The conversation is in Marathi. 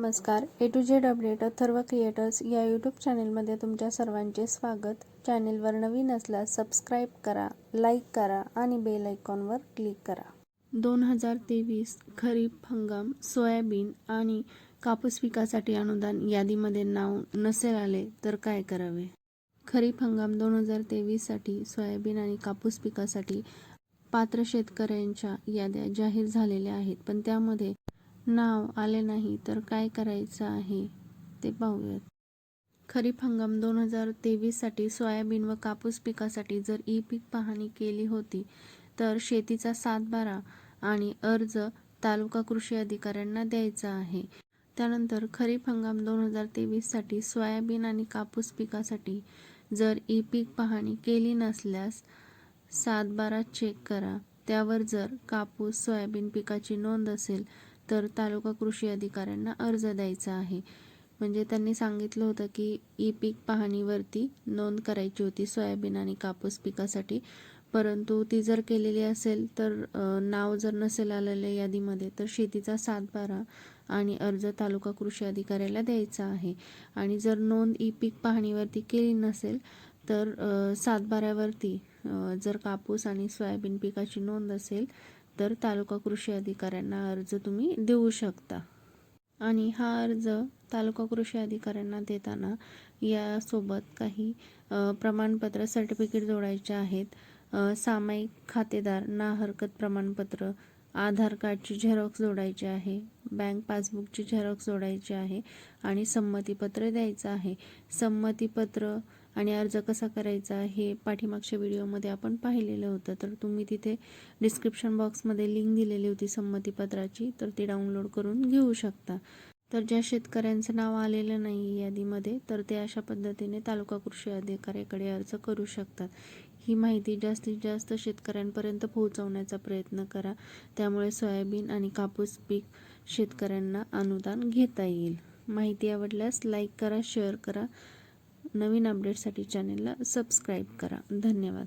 नमस्कार. A to Z update Atharva creators या यूट्यूब चॅनेलमध्ये तुमच्या सर्वांचे स्वागत. चॅनेलवर नवीन असल्यास सबस्क्राईब करा लाईक करा आणि बेल आयकॉनवर क्लिक करा. दोन हजार तेवीस खरीप हंगाम सोयाबीन आणि कापूस पिकासाठी अनुदान यादीमध्ये नाव नसेल आले तर काय करावे? खरीप हंगाम दोन हजार तेवीससाठी सोयाबीन आणि कापूस पिकासाठी पात्र शेतकऱ्यांच्या याद्या जाहीर झालेल्या आहेत. पण त्यामध्ये नाव आले नाही तर काय करायचं आहे ते पाहूयात. खरीप हंगाम दोन हजार तेवीससाठी सोयाबीन व कापूस पिकासाठी जर ई पीक पाहणी केली होती तर शेतीचा सातबारा आणि अर्ज तालुका कृषी अधिकाऱ्यांना द्यायचा आहे. त्यानंतर खरीप हंगाम दोन हजार तेवीससाठी सोयाबीन आणि कापूस पिकासाठी जर ई पीक पाहणी केली नसल्यास सातबारा चेक करा. त्यावर जर कापूस सोयाबीन पिकाची नोंद असेल तर तालुका कृषी अधिकाऱ्यांना अर्ज द्यायचा आहे. म्हणजे त्यांनी सांगितलं होतं की ई पीक पाहणीवरती नोंद करायची होती सोयाबीन आणि कापूस पिकासाठी. परंतु ती जर केलेली असेल तर नाव जर नसेल आलेलं यादीमध्ये तर शेतीचा सातबारा आणि अर्ज तालुका कृषी अधिकाऱ्याला द्यायचा आहे. आणि जर नोंद ई पीक पाहणीवरती केली नसेल तर सातबाऱ्यावरती जर कापूस आणि सोयाबीन पिकाची नोंद असेल तर तालुका कृषी अधिकाऱ्यांना अर्ज तुम्ही देऊ शकता. आणि हा अर्ज तालुका कृषी अधिकाऱ्यांना देताना यासोबत काही प्रमाणपत्र सर्टिफिकेट जोडायचे आहेत. सामायिक खातेदार ना हरकत प्रमाणपत्र आधार कार्डची झेरॉक्स जोडायची आहे बँक पासबुकची झेरॉक्स जोडायची आहे आणि संमतीपत्र द्यायचं आहे. संमतीपत्र आणि अर्ज कसा करायचा हे पाठीमागच्या व्हिडिओमध्ये आपण पाहिलेलं होतं. तर तुम्ही तिथे डिस्क्रिप्शन बॉक्समध्ये लिंक दिलेली होती संमतीपत्राची तर ती डाउनलोड करून घेऊ शकता. तर ज्या शेतकऱ्यांचं नाव आलेलं नाही यादीमध्ये तर ते अशा पद्धतीने तालुका कृषी अधिकाऱ्याकडे अर्ज करू शकतात. ही माहिती जास्तीत जास्त शेतकऱ्यांपर्यंत पोहोचवण्याचा प्रयत्न करा. त्यामुळे सोयाबीन आणि कापूस पीक शेतकऱ्यांना अनुदान घेता येईल. माहिती आवडल्यास लाईक करा शेअर करा. नवीन अपडेटसाठी चॅनेलला सबस्क्राईब करा. धन्यवाद.